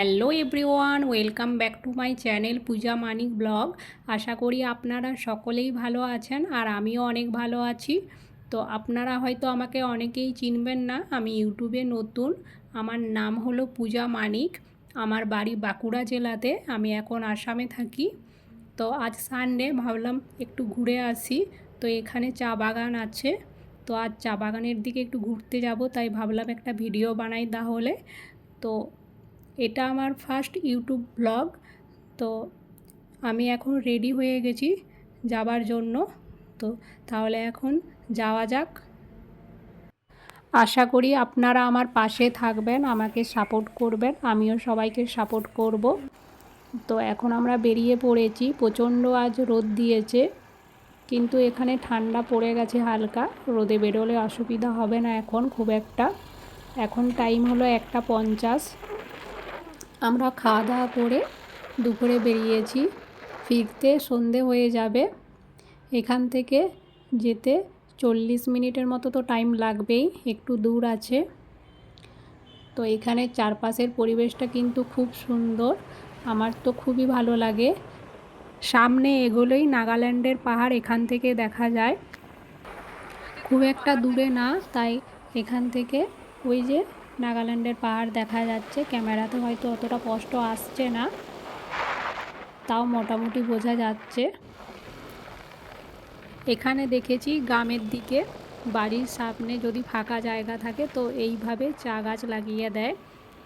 Hello everyone welcome back to my channel Puja Manik blog আশা করি আপনারা সকলেই ভালো আছেন আর আমিও অনেক ভালো আছি। তো আপনারা হয়তো আমাকে অনেকেই চিনবেন না, আমি ইউটিউবে নতুন। আমার নাম হলো পূজা মানিক, আমার বাড়ি বাঁকুড়া জেলাতে, আমি এখন আসামে থাকি। তো আজ সানডে ভাবলাম একটু ঘুরে আসি। তো এখানে চা বাগান আছে। তো আজ চা বাগানের দিকে একটু ঘুরতে যাব, তাই ভাবলাম একটা ভিডিও বানাই তাহলে। তো এটা আমার ফার্স্ট ইউটিউব ব্লগ তো আমি এখন রেডি হয়ে গেছি যাবার জন্য। তো তাহলে এখন যাওয়া যাক। আশা করি আপনারা আমার পাশে থাকবেন, আমাকে সাপোর্ট করবেন, আমিও সবাইকে সাপোর্ট করব। তো এখন আমরা বেরিয়ে পড়েছি, প্রচণ্ড আজ রোদ দিয়েছে, কিন্তু এখানে ঠান্ডা পড়ে গেছে হালকা। রোদে বেরোলে অসুবিধা হবে না এখন খুব একটা। এখন টাইম হলো একটা পঞ্চাশ। আমরা খাওয়া দাওয়া করে দুপুরে বেরিয়েছি। ফিরতে সন্ধে হয়ে যাবে। এখান থেকে যেতে চল্লিশ মিনিটের মতো তো টাইম লাগবেই, একটু দূর আছে। তো এখানে চারপাশের পরিবেশটা কিন্তু খুব সুন্দর। আমার তো খুবই ভালো লাগে। সামনে এগোলেই নাগাল্যান্ডের পাহাড় এখান থেকে দেখা যায়। খুব একটা দূরে না, তাই এখান থেকে ওই যে নাগাল্যান্ডের পাহাড় দেখা যাচ্ছে। ক্যামেরাতে হয়তো অতটা স্পষ্ট আসছে না। তাও মোটামুটি বোঝা যাচ্ছে। এখানে দেখেছি গ্রামের দিকে বাড়ির সামনে যদি ফাঁকা জায়গা থাকে তো এইভাবে চা গাছ লাগিয়ে দেয়।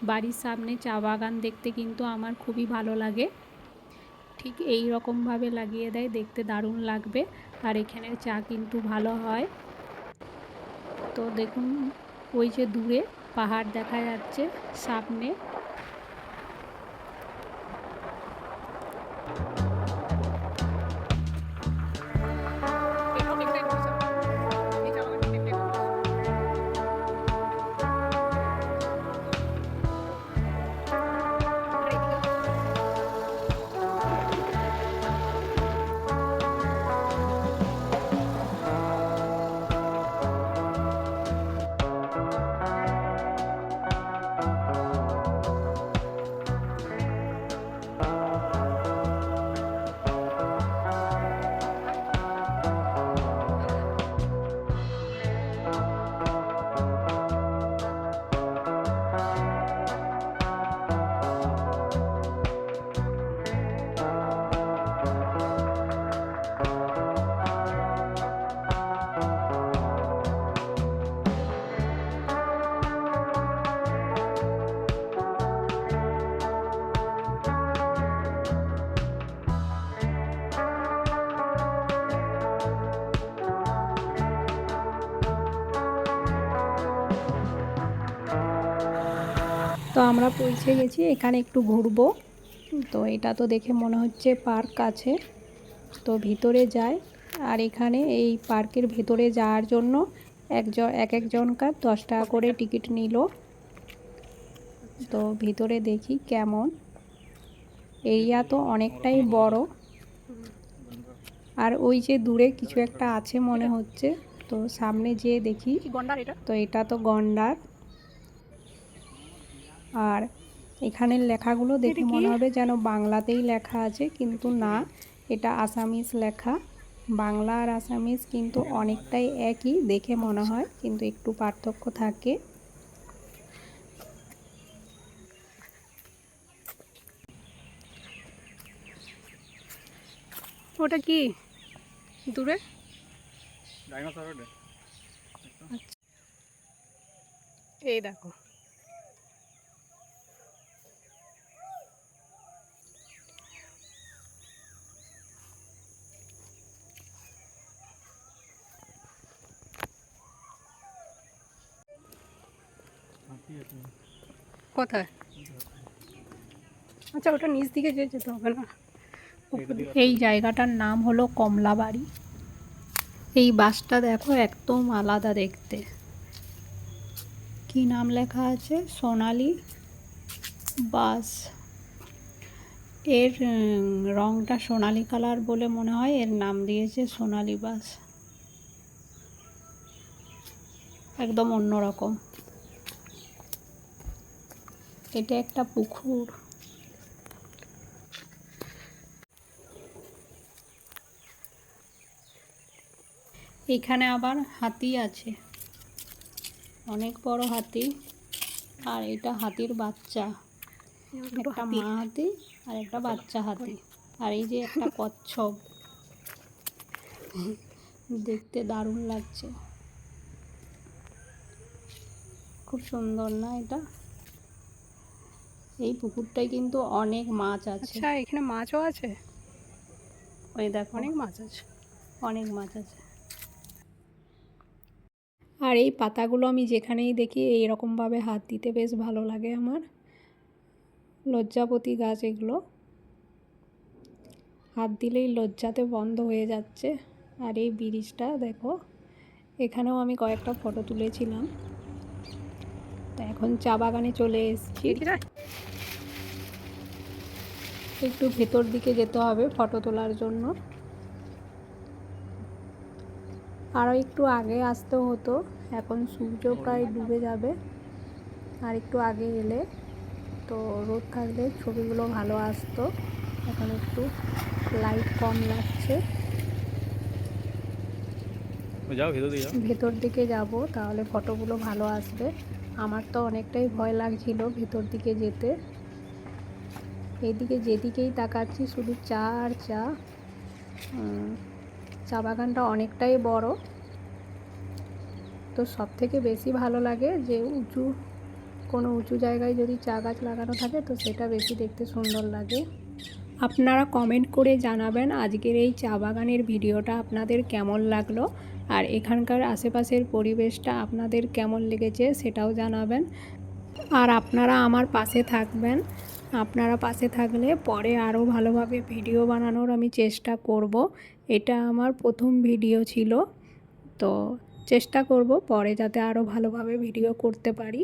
বাড়ির সামনে চা বাগান দেখতে কিন্তু আমার খুবই ভালো লাগে। ঠিক এই রকমভাবে লাগিয়ে দেয়, দেখতে দারুণ লাগবে। আর এখানের চা কিন্তু ভালো হয়। তো দেখুন, ওই যে দূরে পাহাড় দেখা যাচ্ছে সামনে। তো আমরা পৌঁছে গেছি এখানে একটু ঘুরবো। তো এটা তো দেখে মনে হচ্ছে পার্ক আছে। তো ভিতরে যাই আর এখানে এই পার্কের ভেতরে যাওয়ার জন্য একজন এক একজনকার দশ টাকা করে টিকিট নিল। তো ভিতরে দেখি কেমন। এরিয়া তো অনেকটাই বড়। আর ওই যে দূরে কিছু একটা আছে মনে হচ্ছে। তো সামনে যেয়ে দেখি। গন্ডার তো এটা তো গন্ডার। আর এখানের লেখাগুলো দেখে মনে হবে যেন বাংলাতেই লেখা আছে কিন্তু না এটা আসামিস লেখা। বাংলা আর আসামিস কিন্তু অনেকটাই একই দেখে মনে হয় কিন্তু একটু পার্থক্য থাকে। ওটা কি? দূরে? আচ্ছা। এই দেখো। কোথায়? আচ্ছা ওটা নিচ দিকে যেতে হবে না? এই জায়গাটার নাম হলো কমলাবাড়ি। এই বাসটা দেখো একদম আলাদা দেখতে। কি নাম লেখা আছে? সোনালি বাস। এর রংটা সোনালি কালার বলে মনে হয়। এর নাম দিয়েছে সোনালি বাস। একদম অন্যরকম। এটা একটা পুকুর। এখানে আবার হাতি আছে। অনেক বড় হাতি আর এটা হাতির বাচ্চা। একটা মা হাতি আর একটা বাচ্চা হাতি। আর এই যে একটা কচ্ছপ। দেখতে দারুণ লাগছে। খুব সুন্দর না এটা? এই পুকুরটায় কিন্তু অনেক মাছ আছে। আচ্ছা এখানে মাছও আছে? ওই দেখো। অনেক মাছ আছে। অনেক মাছ আছে। আর এই পাতাগুলো আমি যেখানেই দেখি এইরকমভাবে হাত দিতে বেশ ভালো লাগে আমার। লজ্জাপতি গাছ এগুলো। হাত দিলেই লজ্জাতে বন্ধ হয়ে যাচ্ছে। আর এই ব্রিজটা দেখো এখানেও আমি কয়েকটা ফটো তুলেছিলাম। তা এখন চা বাগানে চলে এসেছি। একটু ভেতর দিকে যেতে হবে ফটো তোলার জন্য। আরও একটু আগে আসতে হতো এখন সূর্য প্রায় ডুবে যাবে। আর একটু আগে এলে তো রোদ থাকলে ছবিগুলো ভালো আসতো। এখন একটু লাইট কম লাগছে। ভেতর ভেতর দিকে যাব তাহলে ফটোগুলো ভালো আসবে। আমার তো অনেকটাই ভয় লাগছিল ভেতর দিকে যেতে। এইদিকে যেদিকেই তাকাচ্ছি, শুধু চা আর চা। চা বাগানটা অনেকটাই বড়। তো সব থেকে বেশি ভালো লাগে যে উঁচু, কোনো উঁচু জায়গায় যদি চা গাছ লাগানো থাকে, তো সেটা বেশি দেখতে সুন্দর লাগে। আপনারা কমেন্ট করে জানাবেন আজকের এই চা বাগানের ভিডিওটা আপনাদের কেমন লাগল, আর এখানকার আশেপাশের পরিবেশটা আপনাদের কেমন লেগেছে সেটাও জানাবেন। আর আপনারা আমার পাশে থাকবেন। আপনারা পাশে থাকলে পরে আরও ভালোভাবে ভিডিও বানানোর আমি চেষ্টা করব। এটা আমার প্রথম ভিডিও ছিল। তো চেষ্টা করব পরে যাতে আরও ভালোভাবে ভিডিও করতে পারি।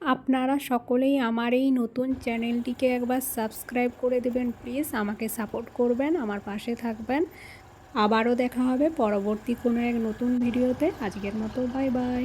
আপনারা সকলেই আমার এই নতুন চ্যানেলটিকে একবার সাবস্ক্রাইব করে দেবেন প্লিজ। আমাকে সাপোর্ট করবেন, আমার পাশে থাকবেন। আবারও দেখা হবে পরবর্তী কোনো এক নতুন ভিডিওতে। আজকের মতো বাই বাই।